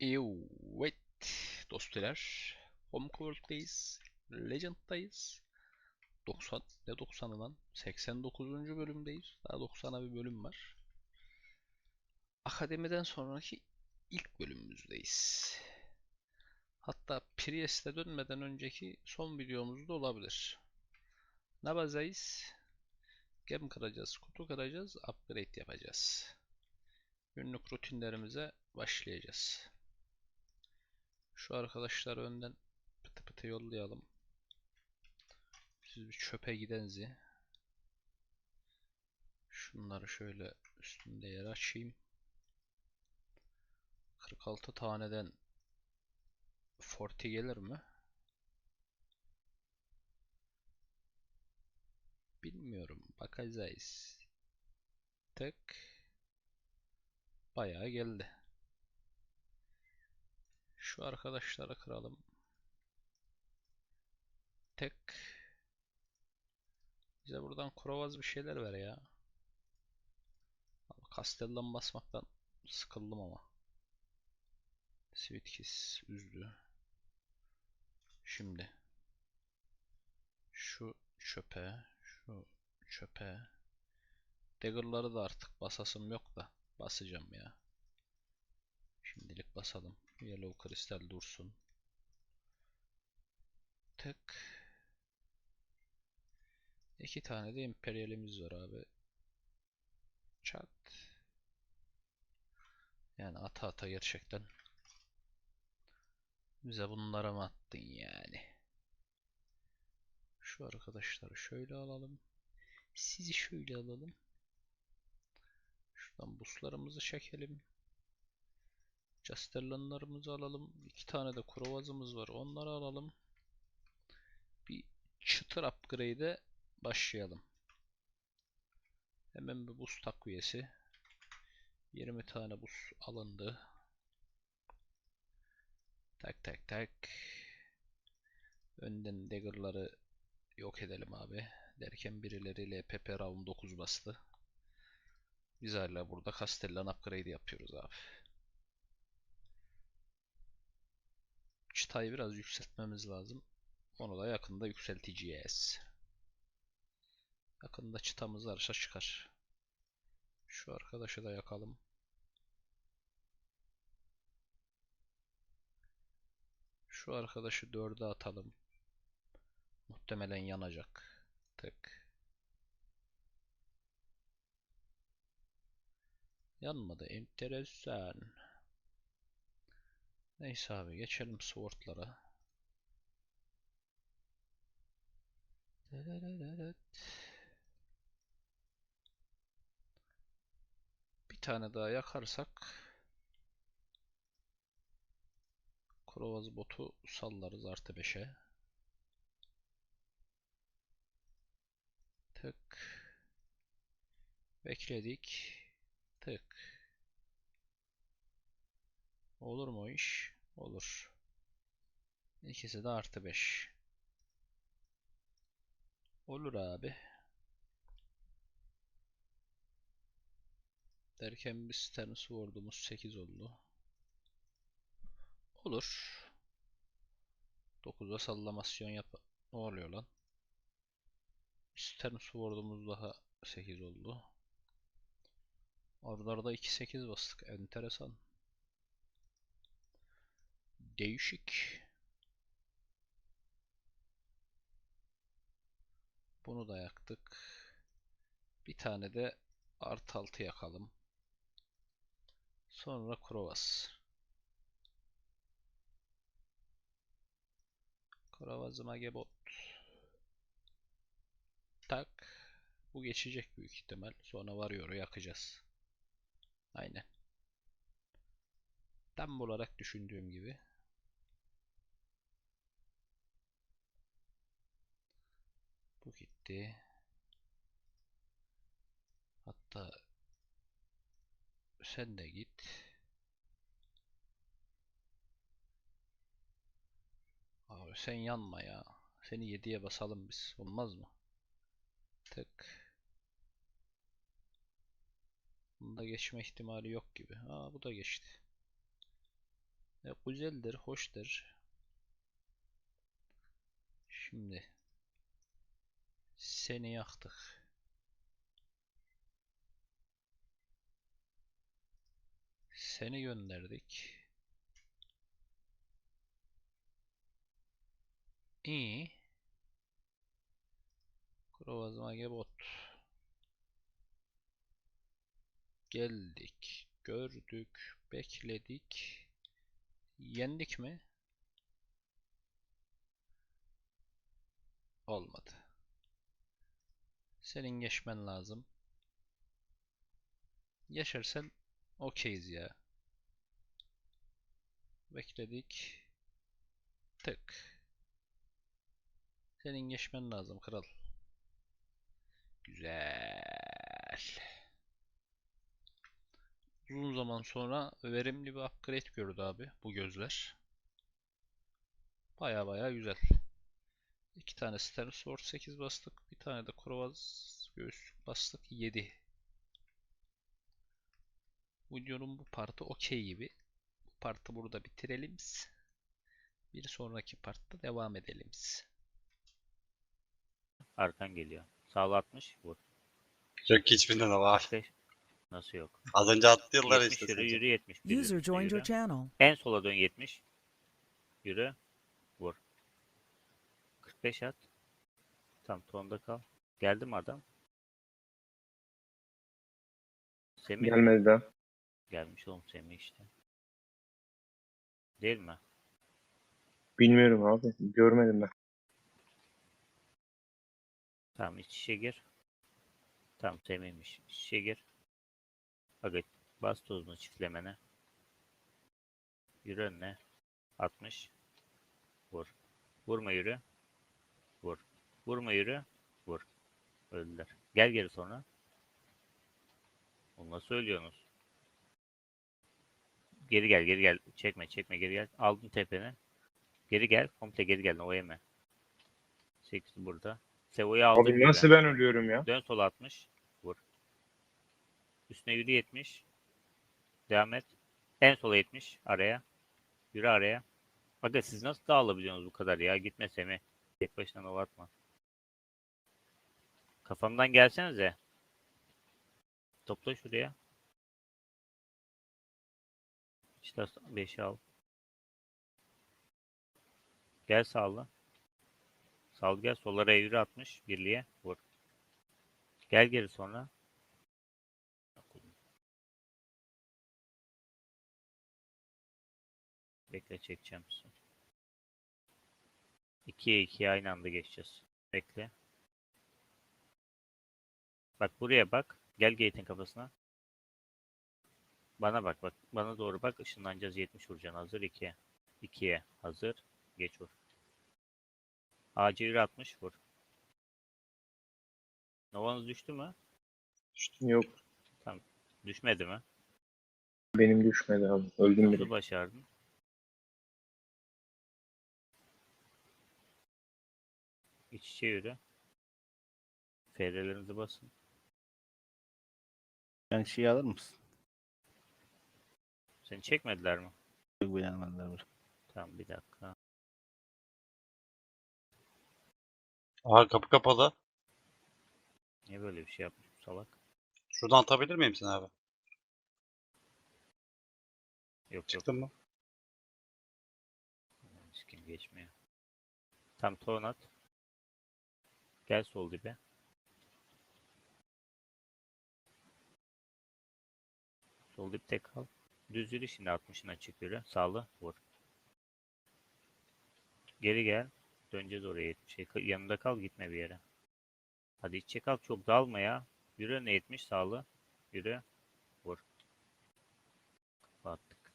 Evet dostlar. Homeworld'dayız. Legend'dayız. 90 ne 90'ı lan? 89. bölümdeyiz. Daha 90'a bir bölüm var. Akademiden sonraki ilk bölümümüzdeyiz. Hatta Priest'e dönmeden önceki son videomuz da olabilir. Ne yapacağız? Gem kıracağız, kutu kıracağız, upgrade yapacağız. Günlük rutinlerimize başlayacağız. Şu arkadaşları önden pıtı pıtı yollayalım. Siz bir çöpe gidenzi. Şunları şöyle üstünde yer açayım. 46 taneden 40 gelir mi? Bilmiyorum. Bakacağız. Tık. Bayağı geldi. Şu arkadaşları kıralım. Tek. Bize buradan kurovaz bir şeyler ver ya. Kastellan basmaktan sıkıldım ama. Sweetkiss üzdü. Şimdi. Şu çöpe. Şu çöpe. Dagger'ları da artık basasım yok da. Basacağım ya. Basalım. Yellow kristal dursun. Tık. İki tane de imperialimiz var abi. Çat. Yani ata ata gerçekten. Bize bunlara mı attın yani? Şu arkadaşları şöyle alalım. Sizi şöyle alalım. Şuradan buslarımızı çekelim. Castellanlarımızı alalım. İki tane de kurovazımız var. Onları alalım. Bir çıtır upgrade'e başlayalım. Hemen bir buz takviyesi. 20 tane buz alındı. Tak tak tak. Önden dagger'ları yok edelim abi. Derken birileriyle Pepe Round 9 bastı. Biz hala burada Castellan upgrade yapıyoruz abi. Çıtayı biraz yükseltmemiz lazım. Onu da yakında yükselteceğiz. Yakında çıtamız arşa çıkar. Şu arkadaşı da yakalım. Şu arkadaşı dörde atalım. Muhtemelen yanacak. Tık. Yanmadı. Enteresan. Neyse abi geçelim swordlara. Bir tane daha yakarsak Krovaz botu sallarız artı 5'e. Tık. Bekledik. Tık. Olur mu iş? Olur. İkisi de artı 5. Olur abi. Derken bir Stern Sword'umuz 8 oldu. Olur. 9'a sallamasyon yap. Ne oluyor lan? Stern Sword'umuz daha 8 oldu. Oralarda 2-8 bastık. Enteresan. Değişik. Bunu da yaktık. Bir tane de art altı yakalım. Sonra Krovas. Krovaz'ıma gebot. Tak. Bu geçecek büyük ihtimal. Sonra varıyor yakacağız. Aynen. Tam olarak düşündüğüm gibi. Bu gitti. Hatta sen de git. Abi sen yanma ya. Seni 7'ye basalım biz. Olmaz mı? Tık. Bunda geçme ihtimali yok gibi. Aa bu da geçti. E, güzeldir, hoştur. Şimdi seni yaktık. Seni gönderdik. İyi. Krovazmage bot. Geldik, gördük, bekledik. Yendik mi? Olmadı. Senin geçmen lazım. Geçersen okeyiz ya. Bekledik. Tık. Senin geçmen lazım kral. Güzel. Uzun zaman sonra verimli bir upgrade gördü abi bu gözler. Baya baya güzel. İki tane Stern Sword 8 bastık. Bir tane de Krovaz göğüs bastık 7. Videonun bu partı okey gibi. Bu partı burada bitirelim. Bir sonraki partta devam edelim. Arkan geliyor. Sağlı 60 vur. Yok hiçbirinden al abi. 5 Nasıl yok? Az önce attı yıllar 70 işte. yürü yürü 70. bir User joined your yürü. channel. En sola dön 70. Yürü. 45 at. Tam tonda kal. Geldi mi adam? Semih Gelmedi daha. gelmiş oğlum Semih işte. Değil mi? Bilmiyorum abi. Görmedim ben. Tamam iç içe gir. Tamam Semih'miş. İç içe gir. Aga bas tozunu çiftlemene. Yürü önüne. 60. Vur. Vurma yürü. Vur. Vurma yürü. Vur. Öldüler. Gel geri sonra. Onu nasıl söylüyorsunuz? Geri gel geri gel. Çekme çekme geri gel. Aldın tepeni. Geri gel. Komple geri gel. O yeme. 8 burada. Sevo'yu aldım. Abi nasıl ben ölüyorum ya? Dön sola 60. Vur. Üstüne yürü 70. Devam et. En sola 70. Araya. Yürü araya. Aga siz nasıl dağılabiliyorsunuz bu kadar ya? Gitme Semih. Tek başına nova atma. Kafamdan gelsenize. Topla şuraya. İşte 5'i al. Gel sağla. Sağ gel. Sollara yürü 60. Birliğe. Vur. Gel geri sonra. Bekle çekeceğim. 2'ye 2'ye aynı anda geçeceğiz. Bekle. Bak buraya bak. Gel gate'in kafasına. Bana bak bak. Bana doğru bak. Işınlanacağız 70 vuracaksın. Hazır 2'ye. 2'ye. Hazır. Geç vur. Yürü 60 vur. Novanız düştü mü? Yok. Düşmedi mi? Benim düşmedi abi. Öldüm Nasıl bile. başardın? İç içe yürü. FR'lerinizi basın. Yani şey alır mısın? Seni çekmediler mi? Çok beğenmediler bunu. Tamam bir dakika. Aha kapı kapalı. Niye böyle bir şey yapmış bu salak? Şuradan atabilir miyim seni abi? Yok yok. Çıktın mı? Skin geçmiyor. Tam ton at. Gel sol dibe. Sol dipte kal. Düz yürü şimdi 60'ın açık yürü. Sağlı vur. Geri gel. Döneceğiz oraya 70'e. Yanında kal gitme bir yere. Hadi içe kal çok dalma ya. Yürü önüne 70 sağlı. Yürü. Vur. Kapattık.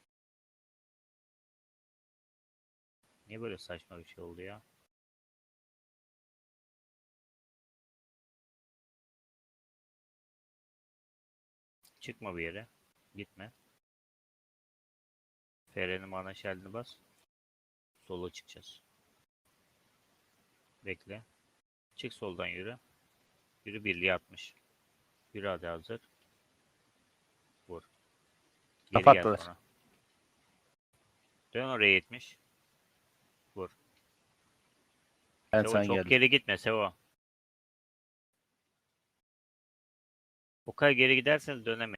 Niye böyle saçma bir şey oldu ya? Çıkma bir yere. Gitme. FR'nin mana şeldini bas. Sola çıkacağız. Bekle. Çık soldan yürü. Yürü birliğe 60. Yürü hadi hazır. Vur. Geri Kapat gel sonra. Dön oraya 70. Ben Sevo sen çok geldin. geri gitme Sevo. O kadar geri giderseniz dönemeyin.